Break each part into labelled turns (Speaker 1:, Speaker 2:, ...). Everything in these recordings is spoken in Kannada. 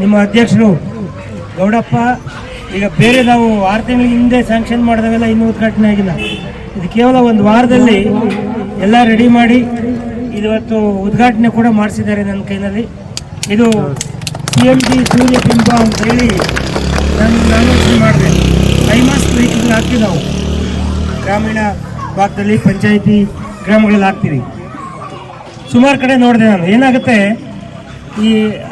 Speaker 1: ನಿಮ್ಮ ಅಧ್ಯಕ್ಷರು ಗೌಡಪ್ಪ, ಈಗ ಬೇರೆ ನಾವು ಆರು ತಿಂಗಳ ಹಿಂದೆ ಸ್ಯಾಂಕ್ಷನ್ ಮಾಡಿದವೆಲ್ಲ ಇನ್ನೂ ಉದ್ಘಾಟನೆ ಆಗಿಲ್ಲ. ಇದು ಕೇವಲ ಒಂದು ವಾರದಲ್ಲಿ ಎಲ್ಲ ರೆಡಿ ಮಾಡಿ ಇವತ್ತು ಉದ್ಘಾಟನೆ ಕೂಡ ಮಾಡಿಸಿದ್ದಾರೆ ನನ್ನ ಕೈನಲ್ಲಿ. ಇದು ಸಿ ಎಂ ಜಿ ಸೂರ್ಯಬಿಂಬ ಅಂತ ಹೇಳಿ ನಾನು ನಾನು ಮಾಡಿದೆ. ಐಮಾಸ್ ವೆಹಿಕಲ್ ಹಾಕ್ತೀವಿ ನಾವು. ಗ್ರಾಮೀಣ ಭಾಗದಲ್ಲಿ, ಪಂಚಾಯಿತಿ ಗ್ರಾಮಗಳಲ್ಲಿ ಹಾಕ್ತೀವಿ. ಸುಮಾರು ಕಡೆ ನೋಡಿದೆ ನಾನು. ಏನಾಗುತ್ತೆ? ಈ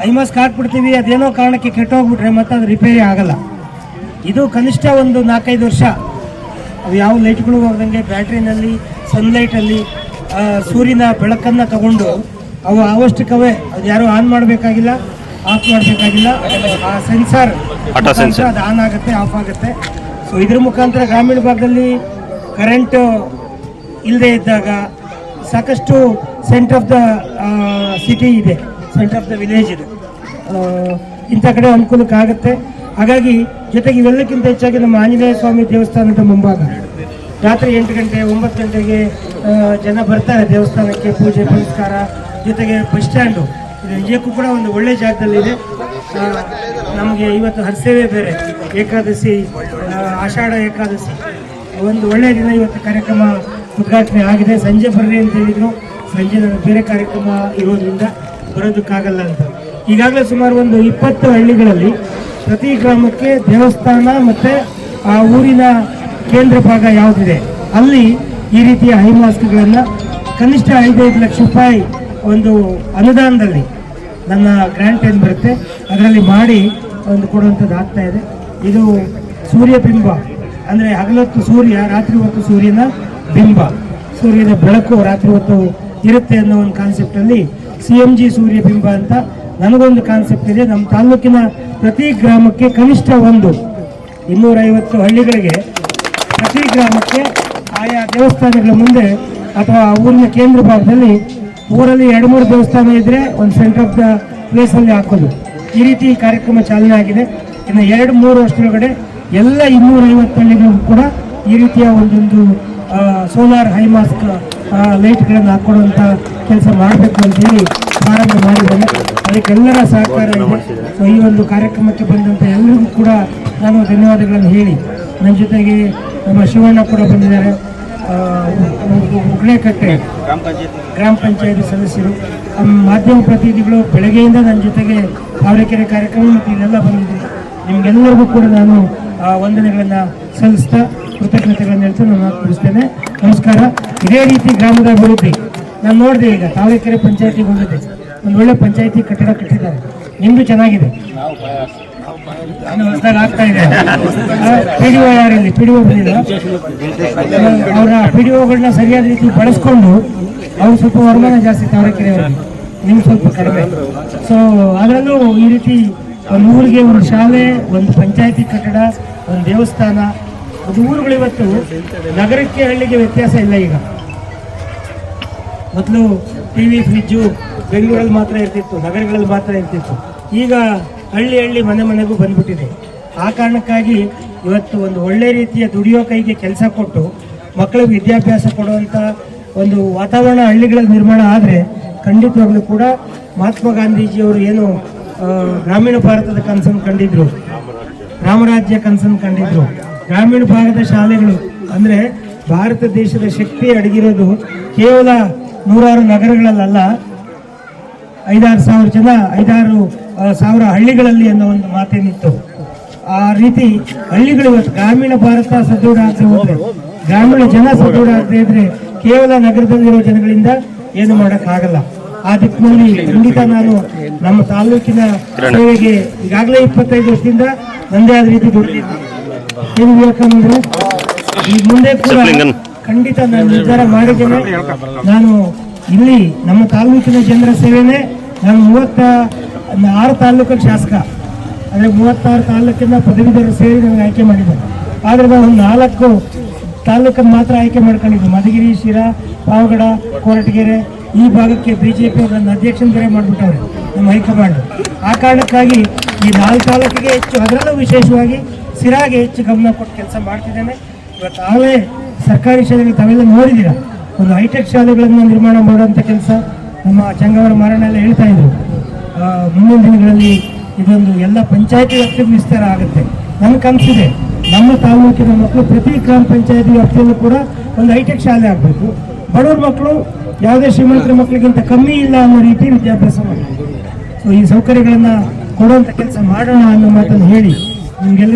Speaker 1: ಐಮಾಸ್ಕ್ ಹಾಕ್ಬಿಡ್ತೀವಿ ಅದೇನೋ ಕಾರಣಕ್ಕೆ ಕೆಟ್ಟೋಗ್ಬಿಟ್ರೆ ಮತ್ತೆ ಅದು ರಿಪೇರಿ ಆಗಲ್ಲ. ಇದು ಕನಿಷ್ಠ ಒಂದು ನಾಲ್ಕೈದು ವರ್ಷ. ಅದು ಯಾವ ಲೈಟ್ಗಳು ಹೋಗ್ದಂಗೆ ಬ್ಯಾಟ್ರಿನಲ್ಲಿ ಸನ್ಲೈಟಲ್ಲಿ ಸೂರ್ಯನ ಬೆಳಕನ್ನು ತಗೊಂಡು ಅವು ಆವಷ್ಟಕ್ಕವೇ ಅದು ಯಾರೂ ಆನ್ ಮಾಡಬೇಕಾಗಿಲ್ಲ ಆಫ್ ಮಾಡಬೇಕಾಗಿಲ್ಲ. ಆ ಸೆನ್ಸಾರ್. ಅದು ಆನ್ ಆಗುತ್ತೆ ಆಫ್ ಆಗುತ್ತೆ. ಸೊ ಇದ್ರ ಮುಖಾಂತರ ಗ್ರಾಮೀಣ ಭಾಗದಲ್ಲಿ ಕರೆಂಟ್ ಇಲ್ಲದೆ ಇದ್ದಾಗ ಸಾಕಷ್ಟು ಸೆಂಟ್ ಆಫ್ ದ ಸಿಟಿ ಇದೆ. ಸೆಂಟರ್ ಆಫ್ ದ ವಿಲೇಜ್ ಇದೆ. ಇಂಥ ಕಡೆ ಅನುಕೂಲಕ್ಕಾಗುತ್ತೆ. ಹಾಗಾಗಿ ಜೊತೆಗೆ ಇವೆಲ್ಲಕ್ಕಿಂತ ಹೆಚ್ಚಾಗಿ ನಮ್ಮ ಆಂಜನೇಯ ಸ್ವಾಮಿ ದೇವಸ್ಥಾನದ ಮುಂಭಾಗ. ರಾತ್ರಿ ಎಂಟು ಗಂಟೆ, ಒಂಬತ್ತು ಗಂಟೆಗೆ ಜನ ಬರ್ತಾರೆ ದೇವಸ್ಥಾನಕ್ಕೆ ಪೂಜೆ ಪುರಸ್ಕಾರ ಜೊತೆಗೆ ಬಸ್ ಸ್ಟ್ಯಾಂಡು. ಇದು ನಿಜಕ್ಕೂ ಕೂಡ ಒಂದು ಒಳ್ಳೆ ಜಾಗದಲ್ಲಿದೆ. ನಮಗೆ ಇವತ್ತು ಹರ್ಸೇವೆ ಬೇರೆ. ಏಕಾದಶಿ ಆಷಾಢ ಏಕಾದಶಿ. ಒಂದು ಒಳ್ಳೆಯ ದಿನ ಇವತ್ತು ಕಾರ್ಯಕ್ರಮ ಉದ್ಘಾಟನೆ ಆಗಿದೆ. ಸಂಜೆ ಬರ್ರಿ ಅಂತ ಹೇಳಿದ್ರು. ಸಂಜೆ ನಾನು ಬೇರೆ ಕಾರ್ಯಕ್ರಮ ಇರೋದ್ರಿಂದ ಬರೋದಕ್ಕಾಗಲ್ಲ ಅಂತ. ಈಗಾಗಲೇ ಸುಮಾರು ಒಂದು ಇಪ್ಪತ್ತು ಹಳ್ಳಿಗಳಲ್ಲಿ ಪ್ರತಿ ಗ್ರಾಮಕ್ಕೆ ದೇವಸ್ಥಾನ ಮತ್ತು ಆ ಊರಿನ ಕೇಂದ್ರ ಭಾಗ ಯಾವುದಿದೆ? ಅಲ್ಲಿ ಈ ರೀತಿಯ ಹೈ ಮಾಸ್ಕ್ಗಳನ್ನು ಕನಿಷ್ಠ ಐದೈದು ಲಕ್ಷ ರೂಪಾಯಿ ಒಂದು ಅನುದಾನದಲ್ಲಿ ನನ್ನ ಗ್ರ್ಯಾಂಟ್ ಏನು ಬರುತ್ತೆ, ಅದರಲ್ಲಿ ಮಾಡಿ ಒಂದು ಕೊಡುವಂಥದ್ದು ಆಗ್ತಾ ಇದೆ. ಇದು ಸೂರ್ಯಬಿಂಬ, ಅಂದರೆ ಹಗಲೊತ್ತು ಸೂರ್ಯ, ರಾತ್ರಿ ಹೊತ್ತು ಸೂರ್ಯನ ಬಿಂಬ. ಸೂರ್ಯನ ಬೆಳಕು ರಾತ್ರಿ ಹೊತ್ತು ಇರುತ್ತೆ ಅನ್ನೋ ಒಂದು ಕಾನ್ಸೆಪ್ಟಲ್ಲಿ ಸಿ ಎಂ ಜಿ ಸೂರ್ಯಬಿಂಬ ಅಂತ ನನಗೊಂದು ಕಾನ್ಸೆಪ್ಟ್ ಇದೆ. ನಮ್ಮ ತಾಲೂಕಿನ ಪ್ರತಿ ಗ್ರಾಮಕ್ಕೆ ಕನಿಷ್ಠ ಒಂದು, ಇನ್ನೂರೈವತ್ತು ಹಳ್ಳಿಗಳಿಗೆ ಪ್ರತಿ ಗ್ರಾಮಕ್ಕೆ ಆಯಾ ದೇವಸ್ಥಾನಗಳ ಮುಂದೆ ಅಥವಾ ಊರಿನ ಕೇಂದ್ರ ಭಾಗದಲ್ಲಿ ಊರಲ್ಲಿ ಎರಡು, ಮೂರು ದೇವಸ್ಥಾನ ಇದ್ದರೆ ಒಂದು ಸೆಂಟರ್ ಆಫ್ ದ ಪ್ಲೇಸಲ್ಲಿ ಹಾಕೋದು. ಈ ರೀತಿ ಕಾರ್ಯಕ್ರಮ ಚಾಲನೆ ಆಗಿದೆ. ಇನ್ನು ಎರಡು, ಮೂರು ವರ್ಷದೊಳಗಡೆ ಎಲ್ಲ ಇನ್ನೂರೈವತ್ತು ಹಳ್ಳಿಗಳಿಗೂ ಕೂಡ ಈ ರೀತಿಯ ಒಂದೊಂದು ಸೋಲಾರ್ ಹೈ ಮಾಸ್ಕ್ ಲೈಟ್ಗಳನ್ನು ಹಾಕೊಡುವಂತ ಕೆಲಸ ಮಾಡಬೇಕು ಅಂತೇಳಿ ಪ್ರಾರಂಭ ಮಾಡಿದ್ದೇನೆ. ಅದಕ್ಕೆಲ್ಲರ ಸಹಕಾರ ಇದೆ. ಸೊ ಈ ಒಂದು ಕಾರ್ಯಕ್ರಮಕ್ಕೆ ಬಂದಂಥ ಎಲ್ಲರಿಗೂ ಕೂಡ ನಾನು ಧನ್ಯವಾದಗಳನ್ನು ಹೇಳಿ. ನನ್ನ ಜೊತೆಗೆ ನಮ್ಮ ಶಿವಣ್ಣ ಕೂಡ ಬಂದಿದ್ದಾರೆ. ಉಗ್ಳೆಕಟ್ಟೆ ಗ್ರಾಮ ಪಂಚಾಯತಿ ಸದಸ್ಯರು. ಮಾಧ್ಯಮ ಪ್ರತಿನಿಧಿಗಳು ಬೆಳಗ್ಗೆಯಿಂದ ನನ್ನ ಜೊತೆಗೆ ತಾವರೆಕೆರೆ ಕಾರ್ಯಕ್ರಮ ಮತ್ತು ಇಲ್ಲೆಲ್ಲ ಬಂದಿದ್ದೀನಿ ನಿಮಗೆಲ್ಲರಿಗೂ ಕೂಡ ನಾನು ವಂದನೆಗಳನ್ನು ಸಲ್ಲಿಸ್ತಾ ಕೃತಜ್ಞತೆಗಳನ್ನು ಹೇಳ್ತಾ ನಾನು ತಿಳಿಸ್ತೇನೆ ನಮಸ್ಕಾರ. ಇದೇ ರೀತಿ ಗ್ರಾಮದ ಅಭಿವೃದ್ಧಿ. ನಾನು ನೋಡಿದೆ ಈಗ ತಾವರೆಕೆರೆ ಪಂಚಾಯತಿ ಹೋಗಿದ್ದೆ. ಒಂದು ಒಳ್ಳೆ ಪಂಚಾಯತಿ ಕಟ್ಟಡ ಕಟ್ಟಿದ್ದಾರೆ. ನಿಮ್ಮದು ಚೆನ್ನಾಗಿದೆ. ಆಗ್ತಾ ಇದೆ ಪಿ ಡಿ ಒ ಯಾರಲ್ಲಿ? ಅವರ ಪಿ ಡಿ ಸರಿಯಾದ ರೀತಿ ಬಳಸ್ಕೊಂಡು ಅವ್ರು ಸ್ವಲ್ಪ ವರಮಾನ ಜಾಸ್ತಿ ಅವರಿಗೆ. ನಿಮ್ಗೆ ಸ್ವಲ್ಪ ಕಡಿಮೆ. ಸೊ ಅದರಲ್ಲೂ ಈ ರೀತಿ ಒಂದು ಊರಿಗೆ ಒಂದು ಶಾಲೆ, ಒಂದು ಪಂಚಾಯತಿ ಕಟ್ಟಡ ಒಂದು ದೇವಸ್ಥಾನ ಅದು ಊರುಗಳು ಇವತ್ತು ನಗರಕ್ಕೆ ಹಳ್ಳಿಗೆ ವ್ಯತ್ಯಾಸ ಇಲ್ಲ ಈಗ. ಮೊದಲು ಟಿ ವಿ ಫ್ರಿಜ್ಜು ಬೆಂಗಳೂರಲ್ಲಿ ಮಾತ್ರ ಇರ್ತಿತ್ತು, ನಗರಗಳಲ್ಲಿ ಮಾತ್ರ ಇರ್ತಿತ್ತು. ಈಗ ಹಳ್ಳಿ ಹಳ್ಳಿ ಮನೆ ಮನೆಗೂ ಬಂದ್ಬಿಟ್ಟಿದೆ. ಆ ಕಾರಣಕ್ಕಾಗಿ ಇವತ್ತು ಒಂದು ಒಳ್ಳೆ ರೀತಿಯ ದುಡಿಯೋ ಕೈಗೆ ಕೆಲಸ ಕೊಟ್ಟು ಮಕ್ಕಳಿಗೆ ವಿದ್ಯಾಭ್ಯಾಸ ಕೊಡುವಂಥ ಒಂದು ವಾತಾವರಣ ಹಳ್ಳಿಗಳಲ್ಲಿ ನಿರ್ಮಾಣ ಆದರೆ ಖಂಡಿತವಾಗ್ಲೂ ಕೂಡ ಮಹಾತ್ಮ ಗಾಂಧೀಜಿಯವರು ಏನು ಗ್ರಾಮೀಣ ಭಾರತದ ಕನಸನ್ನು ಕಂಡಿದ್ರು. ರಾಮರಾಜ್ಯ ಕನಸನ್ನು ಕಂಡಿದ್ರು. ಗ್ರಾಮೀಣ ಭಾಗದ ಶಾಲೆಗಳು ಅಂದ್ರೆ ಭಾರತ ದೇಶದ ಶಕ್ತಿ ಅಡಗಿರೋದು ಕೇವಲ ನೂರಾರು ನಗರಗಳಲ್ಲ ಐದಾರು ಸಾವಿರ ಜನ, ಐದಾರು ಸಾವಿರ ಹಳ್ಳಿಗಳಲ್ಲಿ ಅನ್ನೋ ಒಂದು ಮಾತೇನಿತ್ತು. ಆ ರೀತಿ ಹಳ್ಳಿಗಳು ಗ್ರಾಮೀಣ ಭಾರತ ಸದೃಢ ಆಗದೆ ಹೋದ್ರೆ, ಗ್ರಾಮೀಣ ಜನ ಸದೃಢ ಆಗದೆ ಇದ್ರೆ ಕೇವಲ ನಗರದಲ್ಲಿರೋ ಜನಗಳಿಂದ ಏನು ಮಾಡೋಕ್ಕಾಗಲ್ಲ. ಆ ದಿಕ್ಕಿನಲ್ಲಿ ಖಂಡಿತ ನಾನು ನಮ್ಮ ತಾಲೂಕಿನ ಸೇವೆಗೆ ಈಗಾಗಲೇ ಇಪ್ಪತ್ತೈದು ವರ್ಷದಿಂದ ನಂದೇ ಆದ ರೀತಿ ದುಡಿದಿದ್ದೀನಿ ಏನು ವಿವೇಕಾನಂದ್ರೆ? ಈ ಮುಂದೆ ಕೂಡ. ಖಂಡಿತ ನಾನು ನಿರ್ಧಾರ ಮಾಡಿದ್ದೇನೆ. ನಾನು ಇಲ್ಲಿ ನಮ್ಮ ತಾಲೂಕಿನ ಜನರ ಸೇವೆನೇ ನಾನು ಮೂವತ್ತ ಆರು ತಾಲೂಕಿನ ಶಾಸಕ ಅಂದರೆ ಮೂವತ್ತಾರು ತಾಲೂಕಿನ ಪದವೀಧರ ಸೇರಿ ನನಗೆ ಆಯ್ಕೆ ಮಾಡಿದೆ ಆದರೆ ನಾನು ನಾಲ್ಕು ತಾಲೂಕನ್ನು ಮಾತ್ರ ಆಯ್ಕೆ ಮಾಡ್ಕೊಂಡಿದ್ದೆ ಮಧುಗಿರಿ ಶಿರಾ ಪಾವಗಡ ಕೊರಟಗೆರೆ ಈ ಭಾಗಕ್ಕೆ ಬಿ ಜೆ ಪಿ ಅವರನ್ನು ಅಧ್ಯಕ್ಷನ ಬೇರೆ ಮಾಡಿಬಿಟ್ಟವ್ರೆ ನಮ್ಮ ಹೈಕಮಾಂಡ್. ಆ ಕಾರಣಕ್ಕಾಗಿ ಈ ನಾಲ್ಕು ತಾಲೂಕಿಗೆ ಹೆಚ್ಚು, ಅದರಲ್ಲೂ ವಿಶೇಷವಾಗಿ ಸಿರಾಗೆ ಹೆಚ್ಚು ಗಮನ ಕೊಟ್ಟು ಕೆಲಸ ಮಾಡ್ತಿದ್ದೇನೆ. ಇವತ್ತು ಆಗಲೇ ಸರ್ಕಾರಿ ಶಾಲೆಗಳು ತಾವೆಲ್ಲ ನೋಡಿದ್ದೀರ? ಒಂದು ಹೈಟೆಕ್ ಶಾಲೆಗಳನ್ನು ನಿರ್ಮಾಣ ಮಾಡುವಂಥ ಕೆಲಸ ನಮ್ಮ ಚಂಗವರ ಮಾರಣ ಎಲ್ಲ ಹೇಳ್ತಾ ಇದ್ರು. ಮುಂದಿನ ದಿನಗಳಲ್ಲಿ ಇದೊಂದು ಎಲ್ಲ ಪಂಚಾಯತಿ ವ್ಯಾಪ್ತಿಗೂ ವಿಸ್ತಾರ ಆಗುತ್ತೆ. ನನ್ನ ಕನಸಿದೆ ನಮ್ಮ ತಾಲೂಕಿನ ಮಕ್ಕಳು ಪ್ರತಿ ಗ್ರಾಮ ಪಂಚಾಯತಿ ವ್ಯಾಪ್ತಿಯಲ್ಲೂ ಕೂಡ ಒಂದು ಹೈಟೆಕ್ ಶಾಲೆ ಆಗಬೇಕು. ಬಡವ್ರ ಮಕ್ಕಳು ಯಾವುದೇ ಶ್ರೀಮಂತರ ಮಕ್ಕಳಿಗಿಂತ ಕಮ್ಮಿ ಇಲ್ಲ ಅನ್ನೋ ರೀತಿ ವಿದ್ಯಾಭ್ಯಾಸ ಮಾಡಿ ಸೊ ಈ ಸೌಕರ್ಯಗಳನ್ನು ಕೊಡುವಂಥ ಕೆಲಸ ಮಾಡೋಣ ಅನ್ನೋ ಮಾತನ್ನು ಹೇಳಿ ನಿಮಗೆಲ್ಲ